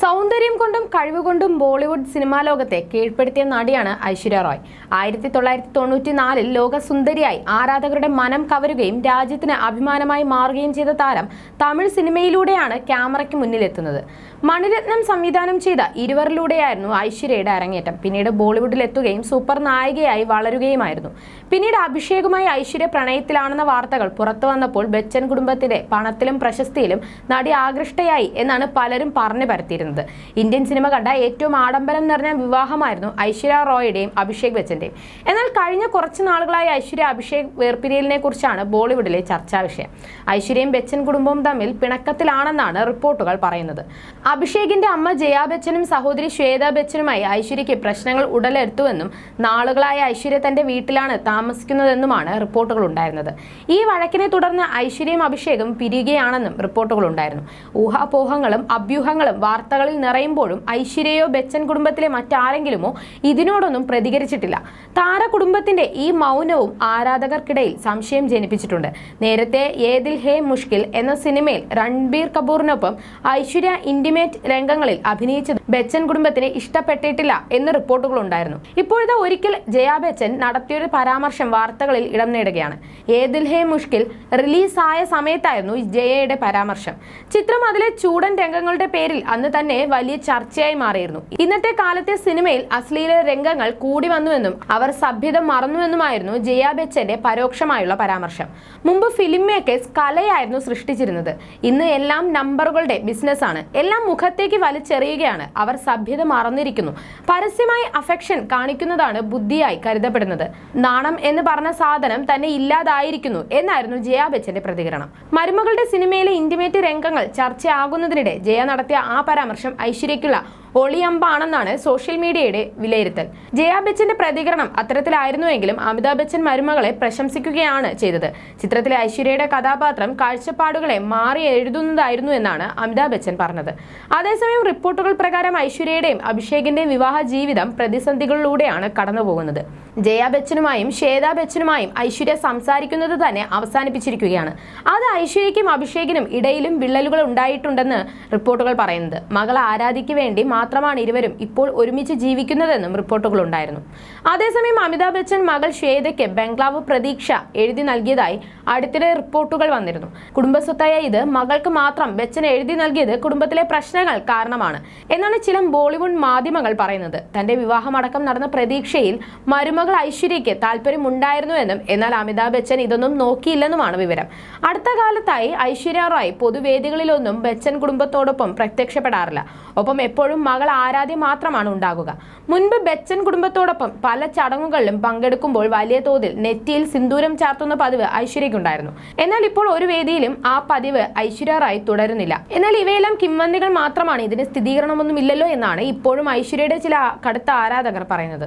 സൗന്ദര്യം കൊണ്ടും കഴിവുകൊണ്ടും ബോളിവുഡ് സിനിമാ ലോകത്തെ കീഴ്പ്പെടുത്തിയ നടിയാണ് ഐശ്വര്യ റോയ്. ആയിരത്തി തൊള്ളായിരത്തി തൊണ്ണൂറ്റി നാലിൽ ലോകസുന്ദരിയായി ആരാധകരുടെ മനം കവരുകയും രാജ്യത്തിന് അഭിമാനമായി മാറുകയും ചെയ്ത താരം തമിഴ് സിനിമയിലൂടെയാണ് ക്യാമറയ്ക്ക് മുന്നിലെത്തുന്നത്. മണിരത്നം സംവിധാനം ചെയ്ത ഇരുവരിലൂടെയായിരുന്നു ഐശ്വര്യയുടെ അരങ്ങേറ്റം. പിന്നീട് ബോളിവുഡിൽ എത്തുകയും സൂപ്പർ നായികയായി വളരുകയുമായിരുന്നു. പിന്നീട് അഭിഷേകുമായി ഐശ്വര്യ പ്രണയത്തിലാണെന്ന വാർത്തകൾ പുറത്തു വന്നപ്പോൾ ബച്ചൻ കുടുംബത്തിന്റെ പണത്തിലും പ്രശസ്തിയിലും നടി ആകൃഷ്ടയായി എന്നാണ് പലരും പറഞ്ഞു പരത്തിയിരുന്നത്. ഇന്ത്യൻ സിനിമ കണ്ട ഏറ്റവും ആഡംബരം നിറഞ്ഞ വിവാഹമായിരുന്നു ഐശ്വര്യ റോയുടെയും അഭിഷേക് ബച്ചന്റെയും. എന്നാൽ കഴിഞ്ഞ കുറച്ച് നാളുകളായി ഐശ്വര്യ അഭിഷേക് വേർപിരിയലിനെ കുറിച്ചാണ് ബോളിവുഡിലെ ചർച്ചാ വിഷയം. ഐശ്വര്യയും ബച്ചൻ കുടുംബവും തമ്മിൽ പിണക്കത്തിലാണെന്നാണ് റിപ്പോർട്ടുകൾ പറയുന്നത്. അഭിഷേകിന്റെ അമ്മ ജയാ ബച്ചനും സഹോദരി ശ്വേത ബച്ചനുമായി ഐശ്വര്യയ്ക്ക് പ്രശ്നങ്ങൾ ഉടലെടുത്തുവെന്നും നാളുകളായി ഐശ്വര്യ തന്റെ വീട്ടിലാണ് താമസിക്കുന്നതെന്നുമാണ് റിപ്പോർട്ടുകൾ ഉണ്ടായിരുന്നത്. ഈ വഴക്കിനെ തുടർന്ന് ഐശ്വര്യയും അഭിഷേകും പിരിയുകയാണെന്നും റിപ്പോർട്ടുകൾ ഉണ്ടായിരുന്നു. ഊഹാപോഹങ്ങളും അഭ്യൂഹങ്ങളും വാർത്തകളിൽ നിറയുമ്പോഴും ഐശ്വര്യയോ ബച്ചൻ കുടുംബത്തിലെ മറ്റാരെങ്കിലുമോ ഇതിനോടൊന്നും പ്രതികരിച്ചിട്ടില്ല. താര കുടുംബത്തിന്റെ ഈ മൗനവും ആരാധകർക്കിടയിൽ സംശയം ജനിപ്പിച്ചിട്ടുണ്ട്. നേരത്തെ ഏതിൽ ഹേ മുഷ്കിൽ എന്ന സിനിമയിൽ രൺബീർ കപൂറിനൊപ്പം ഐശ്വര്യ ഇന്റിമേറ്റ് രംഗങ്ങളിൽ അഭിനയിച്ചത് ബച്ചൻ കുടുംബത്തിന് ഇഷ്ടപ്പെട്ടിട്ടില്ല എന്ന് റിപ്പോർട്ടുകൾ ഉണ്ടായിരുന്നു ഇപ്പോഴത്തെ ഒരിക്കൽ ജയാ ബച്ചൻ നടത്തിയൊരു പരാമർശം വാർത്തകളിൽ ഇടം നേടുകയാണ്. ഏതിൽ ഹേ മുഷ്കിൽ റിലീസായ സമയത്തായിരുന്നു ജയയുടെ പരാമർശം. ചിത്രം അതിലെ ചൂടൻ രംഗങ്ങളുടെ പേരിൽ അന്ന് തന്നെ വലിയ ചർച്ചയായി മാറിയിരുന്നു. ഇന്നത്തെ കാലത്തെ സിനിമയിൽ അശ്ലീല രംഗങ്ങൾ കൂടി വന്നുവെന്നും അവർ സഭ്യത മറന്നുവെന്നുമായിരുന്നു ജയ ബച്ചന്റെ പരോക്ഷമായുള്ള പരാമർശം. മുമ്പ് ഫിലിം മേക്കേഴ്സ് കലയായിരുന്നു സൃഷ്ടിച്ചിരുന്നത്. ഇന്ന് എല്ലാം നമ്പറുകളുടെ ബിസിനസ്സാണ്. എല്ലാം മുഖത്തേക്ക് വലിച്ചെറിയുകയാണ്. അവർ സഭ്യത മറന്നിരിക്കുന്നു. പരസ്യമായി അഫെക്ഷൻ കാണിക്കുന്നതാണ് ബുദ്ധിയായി കരുതപ്പെടുന്നത്. നാണം എന്ന് പറഞ്ഞ സാധനം തന്നെ ഇല്ലാതായിരിക്കുന്നു എന്നായിരുന്നു ജയ ബച്ചന്റെ പ്രതികരണം. മരുമകളുടെ സിനിമയിലെ ഇന്റിമേറ്റ് രംഗങ്ങൾ ചർച്ചയാകുന്നതിനിടെ ജയ നടത്തിയ ആ പരാമർശം ഐശ്വര്യയ്ക്കുള്ള ഒളിയമ്പാണെന്നാണ് സോഷ്യൽ മീഡിയയുടെ വിലയിരുത്തൽ. ജയാ ബച്ചന്റെ പ്രതികരണം അത്തരത്തിലായിരുന്നുവെങ്കിലും അമിതാഭ് ബച്ചൻ മരുമകളെ പ്രശംസിക്കുകയാണ് ചെയ്തത്. ചിത്രത്തിലെ ഐശ്വര്യയുടെ കഥാപാത്രം കാഴ്ചപ്പാടുകളെ മാറി എഴുതുന്നതായിരുന്നു എന്നാണ് അമിതാഭ് ബച്ചൻ പറഞ്ഞത്. അതേസമയം റിപ്പോർട്ടുകൾ പ്രകാരം ഐശ്വര്യയുടെയും അഭിഷേകിന്റെയും വിവാഹ ജീവിതം പ്രതിസന്ധികളിലൂടെയാണ് കടന്നുപോകുന്നത്. ജയാ ബച്ചനുമായും ശ്വേത ബച്ചനുമായും ഐശ്വര്യ സംസാരിക്കുന്നത് തന്നെ അവസാനിപ്പിച്ചിരിക്കുകയാണ്. അത് ഐശ്വര്യയ്ക്കും അഭിഷേകിനും ഇടയിലും വിള്ളലുകൾ ഉണ്ടായിട്ടുണ്ടെന്ന് റിപ്പോർട്ടുകൾ പറയുന്നത്. മകൾ ആരാധിക്ക് വേണ്ടി മാത്രമാണ് ഇരുവരും ഇപ്പോൾ ഒരുമിച്ച് ജീവിക്കുന്നതെന്നും റിപ്പോർട്ടുകൾ ഉണ്ടായിരുന്നു അതേസമയം അമിതാഭ് ബച്ചൻ മകൾ ശ്വേതയ്ക്ക് ബംഗ്ലാവ് പ്രതീക്ഷ എഴുതി നൽകിയതായി അടുത്തിടെ റിപ്പോർട്ടുകൾ വന്നിരുന്നു. കുടുംബസ്വത്തായ ഇത് മകൾക്ക് മാത്രം ബച്ചൻ എഴുതി നൽകിയത് കുടുംബത്തിലെ പ്രശ്നങ്ങൾ കാരണമാണ് എന്നാണ് ചില ബോളിവുഡ് മാധ്യമങ്ങൾ പറയുന്നത്. തന്റെ വിവാഹമടക്കം നടന്ന പ്രതീക്ഷയിൽ മരുമകൾ ഐശ്വര്യയ്ക്ക് താല്പര്യമുണ്ടായിരുന്നുവെന്നും എന്നാൽ അമിതാഭ് ബച്ചൻ ഇതൊന്നും നോക്കിയില്ലെന്നുമാണ് വിവരം. അടുത്ത കാലത്തായി ഐശ്വര്യ റായ് പൊതുവേദികളിലൊന്നും ബച്ചൻ കുടുംബത്തോടൊപ്പം പ്രത്യക്ഷപ്പെടാറില്ല. ഒപ്പം എപ്പോഴും മകൾ ആരാധ്യ മാത്രമാണ് ഉണ്ടാകുക. മുൻപ് ബച്ചൻ കുടുംബത്തോടൊപ്പം പല ചടങ്ങുകളിലും പങ്കെടുക്കുമ്പോൾ വലിയ തോതിൽ നെറ്റിയിൽ സിന്ദൂരം ചാർത്തുന്ന പതിവ് ഐശ്വര്യക്കുണ്ടായിരുന്നു എന്നാൽ ഇപ്പോൾ ഒരു വേദിയിലും ആ പതിവ് ഐശ്വര്യറായി തുടരുന്നില്ല. എന്നാൽ ഇവയെല്ലാം കിംവന്തികൾ മാത്രമാണ്. ഇതിന് സ്ഥിരീകരണമൊന്നും ഇല്ലല്ലോ എന്നാണ് ഇപ്പോഴും ഐശ്വര്യയുടെ ചില കടുത്ത ആരാധകർ പറയുന്നത്.